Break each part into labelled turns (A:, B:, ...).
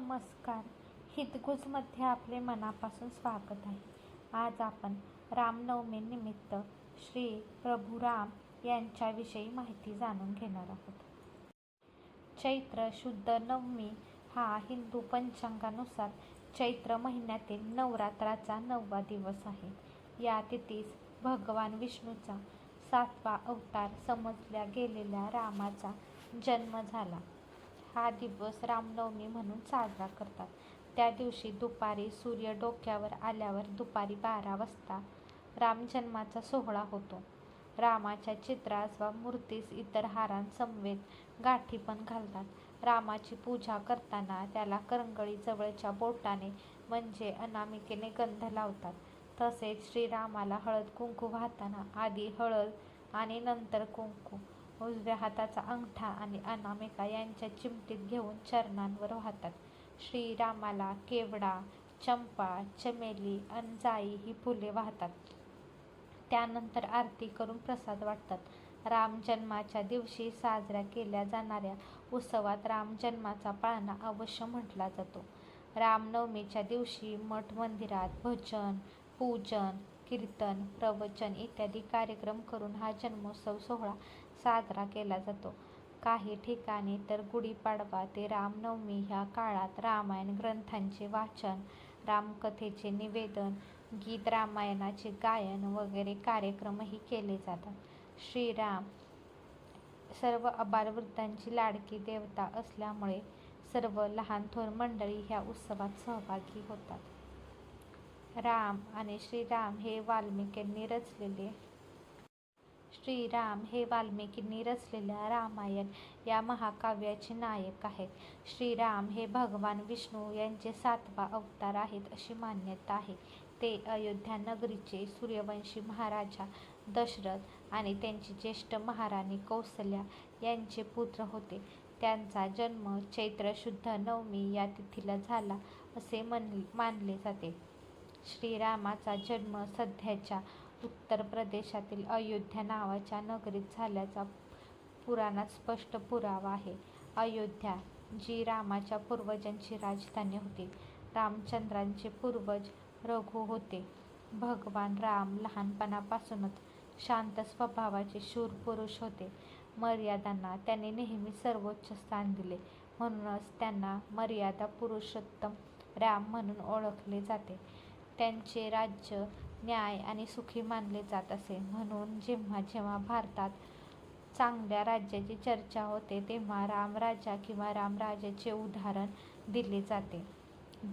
A: नमस्कार हितगुजमध्ये आपले मनापासून स्वागत आहे आज आपण रामनवमीनिमित्त श्री प्रभू राम यांच्याविषयी माहिती जाणून घेणार आहोत चैत्र शुद्ध नवमी हा हिंदू पंचांगानुसार चैत्र महिन्यातील नवरात्राचा नववा दिवस आहे या तिथीस भगवान विष्णूचा सातवा अवतार समजल्या गेलेल्या रामाचा जन्म झाला हा दिवस रामनवमी म्हणून साजरा करतात त्या दिवशी दुपारी सूर्य डोक्यावर आल्यावर दुपारी बारा वाजता रामजन्माचा सोहळा होतो रामाच्या चित्रास वा मूर्तीस इतर हारांसमवेत गाठी पण घालतात रामाची पूजा करताना त्याला करंगळी जवळच्या बोटाने म्हणजे अनामिकेने गंध लावतात तसेच श्रीरामाला हळद कुंकू वाहताना आधी हळद आणि नंतर कुंकू उजव्या हाताचा अंगठा आणि अनामिका यांच्या चिमटीत घेऊन चरणांवर वाहतात श्रीरामाला केवडा चंपा चमेली अंजाई ही फुले वाहतात त्यानंतर आरती करून प्रसाद वाटतात राम जन्माच्या दिवशी साजऱ्या केल्या जाणाऱ्या उत्सवात राम जन्माचा पाळणा अवश्य म्हटला जातो रामनवमीच्या दिवशी मठ मंदिरात भजन पूजन कीर्तन प्रवचन इत्यादी कार्यक्रम करून हा जन्मोत्सव सोहळा साजरा केला जातो काही ठिकाणी तर गुढीपाडवा ते रामनवमी ह्या काळात रामायण ग्रंथांचे वाचन रामकथेचे निवेदन गीत रामायणाचे गायन वगैरे कार्यक्रमही केले जातात श्रीराम सर्व अबालवृद्धांची लाडकी देवता असल्यामुळे सर्व लहान थोर मंडळी ह्या उत्सवात सहभागी होतात राम आणि श्रीराम हे वाल्मिकींनी रचलेले श्रीराम हे वाल्मिकींनी रचलेल्या रामायण या महाकाव्याचे नायक आहेत श्रीराम हे भगवान विष्णू यांचे सातवा अवतार आहेत अशी मान्यता आहे ते अयोध्या नगरीचे सूर्यवंशी महाराजा दशरथ आणि त्यांची ज्येष्ठ महाराणी कौसल्या यांचे पुत्र होते त्यांचा जन्म चैत्र शुद्ध नवमी या तिथीला झाला असे मन मानले जाते श्रीरामाचा जन्म सध्याच्या उत्तर प्रदेशातील अयोध्या नावाच्या नगरीत झाल्याचा पुराणात स्पष्ट पुरावा आहे अयोध्या जी रामाच्या पूर्वजांची राजधानी होती रामचंद्रांचे पूर्वज रघु होते भगवान राम लहानपणापासूनच शांत स्वभावाचे शूर पुरुष होते मर्यादांना त्यांनी नेहमी सर्वोच्च स्थान दिले म्हणूनच त्यांना मर्यादा पुरुषोत्तम राम म्हणून ओळखले जाते त्यांचे राज्य न्याय आणि सुखी मानले जात असे म्हणून जेव्हा जेव्हा भारतात चांगल्या राज्याची चर्चा होते तेव्हा रामराजा किंवा रामराजाचे उदाहरण दिले जाते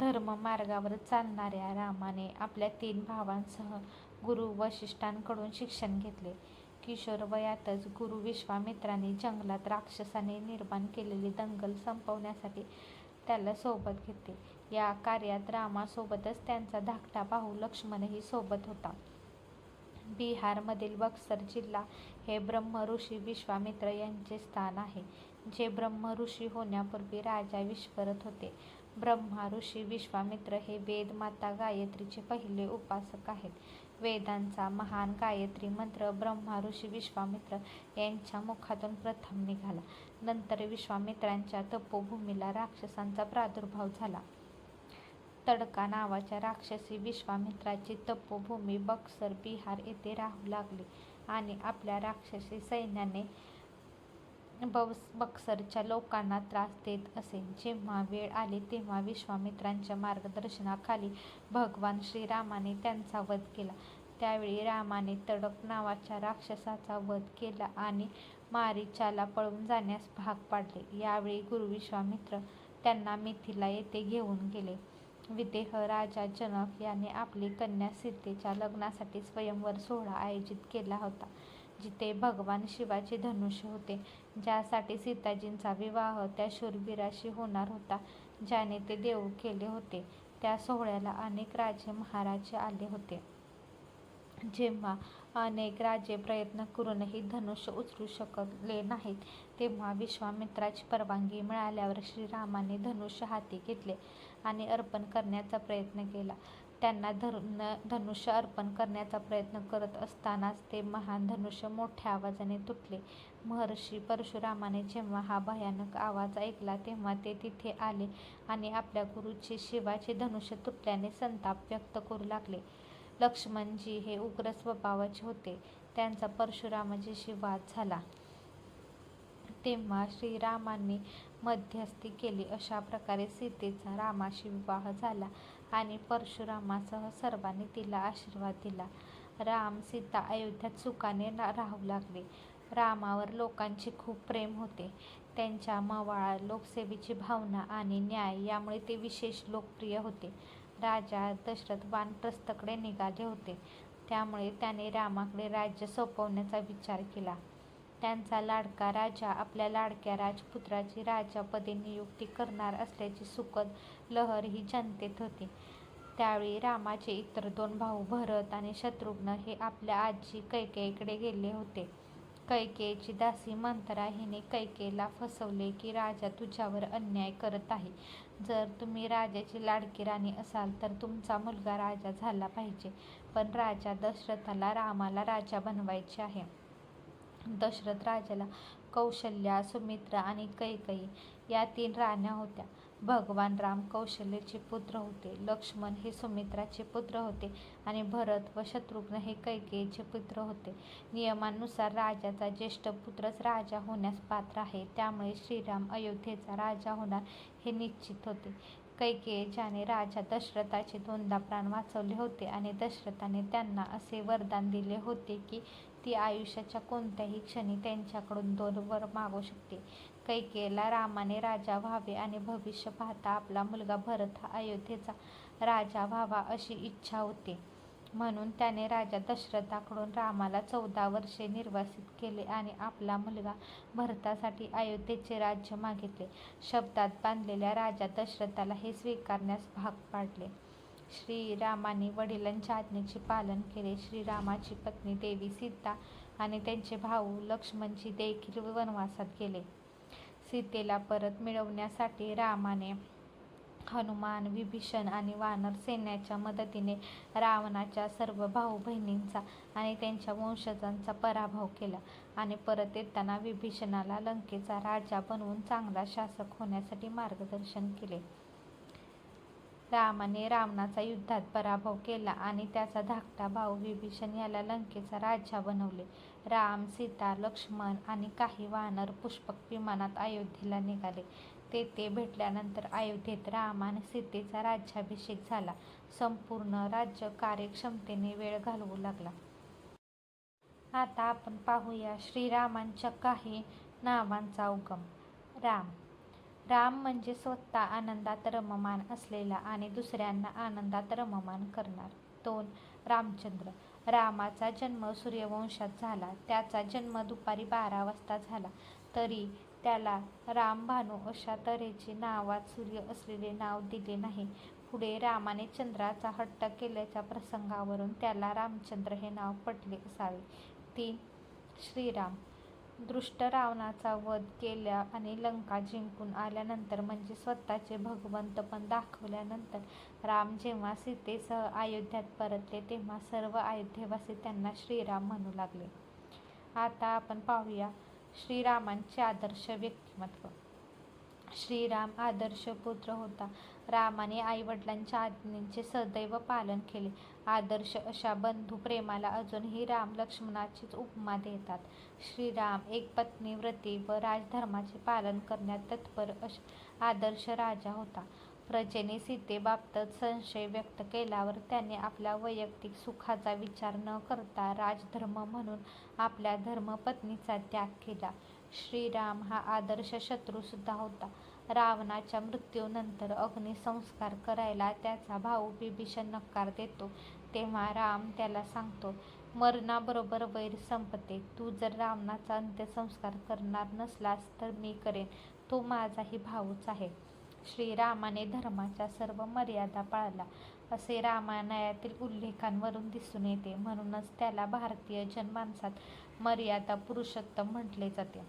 A: धर्म मार्गावर चालणाऱ्या रामाने आपल्या तीन भावांसह गुरु वशिष्ठांकडून शिक्षण घेतले किशोर वयातच गुरु विश्वामित्राने जंगलात राक्षसाने निर्माण केलेली दंगल संपवण्यासाठी त्याला सोबत घेतले या कार्यात रामासोबतच त्यांचा धाकटा भाऊ लक्ष्मणही सोबत होता बिहारमधील बक्सर जिल्हा हे ब्रह्मऋषी विश्वामित्र यांचे स्थान आहे जे ब्रह्मऋषी होण्यापूर्वी राजा विश्वरत होते ब्रह्मा ऋषी विश्वामित्र हे वेदमाता गायत्रीचे पहिले उपासक आहेत वेदांचा महान गायत्री मंत्र ब्रह्मा ऋषी विश्वामित्र यांच्या मुखातून प्रथम निघाला नंतर विश्वामित्रांच्या तपोभूमीला राक्षसांचा प्रादुर्भाव झाला तडका नावाच्या राक्षसी विश्वामित्राची तपोभूमी बक्सर बिहार येथे राहू लागली आणि आपल्या राक्षसी सैन्याने बक्सरच्या लोकांना त्रास देत असे जेव्हा वेळ आली तेव्हा विश्वामित्रांच्या मार्गदर्शनाखाली भगवान श्रीरामाने त्यांचा वध केला त्यावेळी रामाने तडक नावाच्या राक्षसाचा वध केला आणि मारीचाला पळून जाण्यास भाग पाडले यावेळी गुरु विश्वामित्र त्यांना मिथिला येथे घेऊन गेले विदेह राजा जनक याने आपली कन्या सीतेच्या लग्नासाठी स्वयंवर सोहळा आयोजित केला होता जिथे भगवान शिवाचे धनुष्य होते ज्यासाठी सीताजींचा विवाह त्या शूरवीराशी होणार होता ज्याने ते देऊ केले होते त्या सोहळ्याला अनेक राजे महाराजे आले होते जेव्हा अनेक राजे प्रयत्न करूनही धनुष्य उचलू शकले नाहीत तेव्हा विश्वामित्राची परवानगी मिळाल्यावर श्रीरामाने धनुष्य हाती घेतले आणि अर्पण करण्याचा प्रयत्न केला त्यांना धनुष्य अर्पण करण्याचा प्रयत्न करत असतानाच ते महान धनुष्य मोठ्या आवाजाने तुटले महर्षी परशुरामाने जेव्हा हा भयानक आवाज ऐकला तेव्हा ते तिथे आले आणि आपल्या गुरुचे शिवाचे धनुष्य तुटल्याने संताप व्यक्त करू लागले लक्ष्मणजी हे उग्र स्वभावाचे होते त्यांचा परशुरामाचे वाद झाला तेव्हा श्रीरामांनी मध्यस्थी केली अशा प्रकारे सीतेचा रामाशी विवाह झाला आणि परशुरामासह सर्वांनी तिला आशीर्वाद दिला राम सीता अयोध्यात सुखाने राहू लागले रामावर लोकांचे खूप प्रेम होते त्यांच्या मवाळा लोकसेवेची भावना आणि न्याय यामुळे ते विशेष लोकप्रिय होते राजा दशरथ वानप्रस्थकडे निघाले होते त्यामुळे त्याने रामाकडे राज्य सोपवण्याचा विचार केला त्यांचा लाडका राजा आपल्या लाडक्या राजपुत्राची राजापदी नियुक्ती करणार असल्याची सुखद लहर ही जनतेत होती त्यावेळी रामाचे इतर दोन भाऊ भरत आणि शत्रुघ्न हे आपल्या आजी कैकेयीकडे गेले होते कैकेयीची दासी मंत्रा हिने कैकेला फसवले की राजा तुझ्यावर अन्याय करत आहे जर तुम्ही राजाची लाडकी राणी असाल तर तुमचा मुलगा राजा झाला पाहिजे पण राजा दशरथाला रामाला राजा बनवायचे आहे दशरथ राजाला कौशल्या सुमित्रा आणि कैकई या तीन राण्या होत्या भगवान राम कौशल्याचे पुत्र होते लक्ष्मण हे सुमित्राचे पुत्र होते आणि भरत व शत्रुघ्न हे कैकेयीचे पुत्र होते नियमानुसार राजाचा ज्येष्ठ पुत्रच राजा होण्यास पात्र आहे त्यामुळे श्रीराम अयोध्येचा राजा होणार हे निश्चित होते कैकेयी ज्याने राजा दशरथाचे दोनदा प्राण वाचवले होते आणि दशरथाने त्यांना असे वरदान दिले होते की ती आयुष्याच्या कोणत्याही क्षणी त्यांच्याकडून दोन वर मागू शकते कैकेला रामाने राजा व्हावे आणि भविष्य पाहता आपला मुलगा भरत हा अयोध्येचा राजा व्हावा अशी इच्छा होती म्हणून त्याने राजा दशरथाकडून रामाला चौदा वर्षे निर्वासित केले आणि आपला मुलगा भरतासाठी अयोध्येचे राज्य मागितले शब्दात बांधलेल्या राजा दशरथाला हे स्वीकारण्यास भाग पाडले श्रीरामाने वडिलांच्या आज्ञेचे पालन केले श्रीरामाची पत्नी देवी सीता आणि त्यांचे भाऊ लक्ष्मणजी देखील वनवासात गेले सीतेला परत मिळवण्यासाठी रामाने हनुमान विभीषण आणि वानर सैन्याच्या मदतीने रावणाच्या सर्व भाऊ बहिणींचा आणि त्यांच्या वंशजांचा पराभव केला आणि परत येताना विभीषणाला लंकेचा राजा बनवून चांगला शासक होण्यासाठी मार्गदर्शन केले रामाने रावणाचा युद्धात पराभव केला आणि त्याचा धाकटा भाऊ विभीषण याला लंकेचा राजा बनवले राम सीता लक्ष्मण आणि काही वानर पुष्पक विमानात अयोध्येला निघाले तेथे भेटल्यानंतर अयोध्येत राम आणि सीतेचा राज्याभिषेक झाला संपूर्ण राज्य कार्यक्षमतेने वेळ घालवू लागला आता आपण पाहूया श्रीरामांच्या काही नावांचा उगम राम राम म्हणजे स्वतः आनंदात रममान असलेला आणि दुसऱ्यांना आनंदात रममान करणार दोन रामचंद्र रामाचा जन्म सूर्यवंशात झाला त्याचा जन्म दुपारी बारा वाजता झाला तरी त्याला रामभानू अशा तऱ्हेचे नावात सूर्य असलेले नाव दिले नाही पुढे रामाने चंद्राचा हट्ट केल्याच्या प्रसंगावरून त्याला रामचंद्र हे नाव पटले असावे तीन श्रीराम दृष्ट रावणाचा वध केल्या आणि लंका जिंकून आल्यानंतर म्हणजे स्वतःचे भगवंत पण दाखवल्यानंतर राम जेव्हा सीतेसह अयोध्यात परतले तेव्हा सर्व अयोध्येवासी त्यांना श्रीराम म्हणू लागले आता आपण पाहूया श्रीरामांचे आदर्श व्यक्तिमत्व श्रीराम आदर्श पुत्र होता रामाने आईवडिलांच्या आज्ञेचे सदैव पालन केले आदर्श अशा बंधू प्रेमाला अजूनही राम लक्ष्मणाचीच उपमा देतात श्रीराम एक पत्नी पत्नीव्रती व राजधर्माचे पालन करण्यात तत्पर अश आदर्श राजा होता प्रजेने सीतेबाबत संशय व्यक्त केल्यावर त्याने आपल्या वैयक्तिक सुखाचा विचार न करता राजधर्म म्हणून आपल्या धर्मपत्नीचा त्याग केला श्रीराम हा आदर्श शत्रूसुद्धा होता रावणाच्या मृत्यूनंतर अग्निसंस्कार करायला त्याचा भाऊ बिभीषण नकार देतो तेव्हा राम त्याला सांगतो मरणाबरोबर वैर संपते तू जर रावणाचा अंत्यसंस्कार करणार नसलास तर मी करेन तो माझाही भाऊच आहे श्रीरामाने धर्माच्या सर्व मर्यादा पाळला असे रामायणातील उल्लेखांवरून दिसून येते म्हणूनच त्याला भारतीय जनमानसात मर्यादा पुरुषोत्तम म्हटले जाते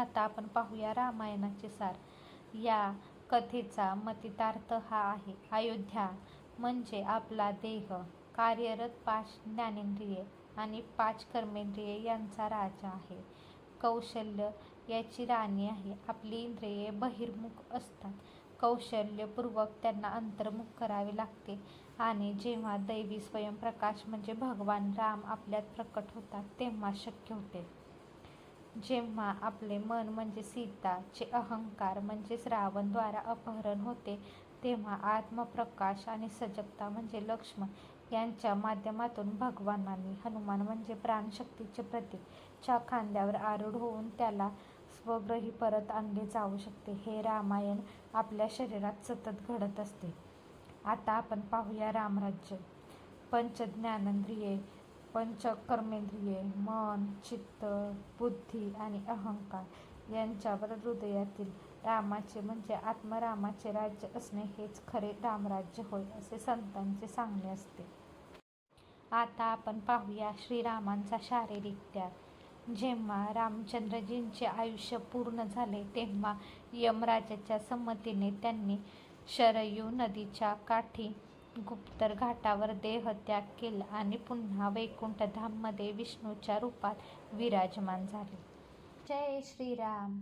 A: आता आपण पाहूया रामायणाचे सार या कथेचा मतितार्थ हा आहे अयोध्या म्हणजे आपला देह कार्यरत पाच ज्ञानेंद्रिये आणि पाच कर्मेंद्रिय यांचा राजा आहे कौशल्य याची राणी आहे आपली इंद्रिये बहिर्मुख असतात कौशल्यपूर्वक त्यांना अंतर्मुख करावे लागते आणि जेव्हा दैवी स्वयंप्रकाश म्हणजे भगवान राम आपल्यात प्रकट होतात तेव्हा शक्य होते जेव्हा आपले मन म्हणजे सीताचे अहंकार म्हणजेच रावणद्वारा अपहरण होते तेव्हा आत्मप्रकाश आणि सजगता म्हणजे लक्ष्मण यांच्या माध्यमातून भगवानांनी हनुमान म्हणजे प्राणशक्तीचे प्रतीक च्या खांद्यावर आरूढ होऊन त्याला स्वग्रही परत आणले जाऊ शकते हे रामायण आपल्या शरीरात सतत घडत असते आता आपण पाहूया रामराज्य पंचज्ञानंद्रिये पंच पंचकर्मेंद्रिये मन चित्त बुद्धी आणि अहंकार यांच्यावर हृदयातील रामाचे म्हणजे आत्मरामाचे राज्य असणे हेच खरे रामराज्य होय असे संतांचे सांगणे असते आता आपण पाहूया श्रीरामांचा शारीरिक त्याग जेव्हा रामचंद्रजींचे आयुष्य पूर्ण झाले तेव्हा यमराजाच्या संमतीने त्यांनी शरयू नदीच्या काठी गुप्तर घाटावर देहत्याग केला आणि पुन्हा वैकुंठधाममध्ये विष्णूच्या रूपात विराजमान झाले जय श्रीराम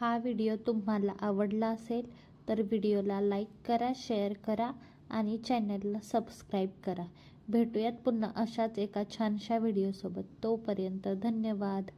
A: हा व्हिडिओ तुम्हाला आवडला असेल तर व्हिडिओला लाईक करा शेअर करा आणि चॅनलला सबस्क्राईब करा भेटूयात पुन्हा अशाच एका छानशा व्हिडिओसोबत तोपर्यंत धन्यवाद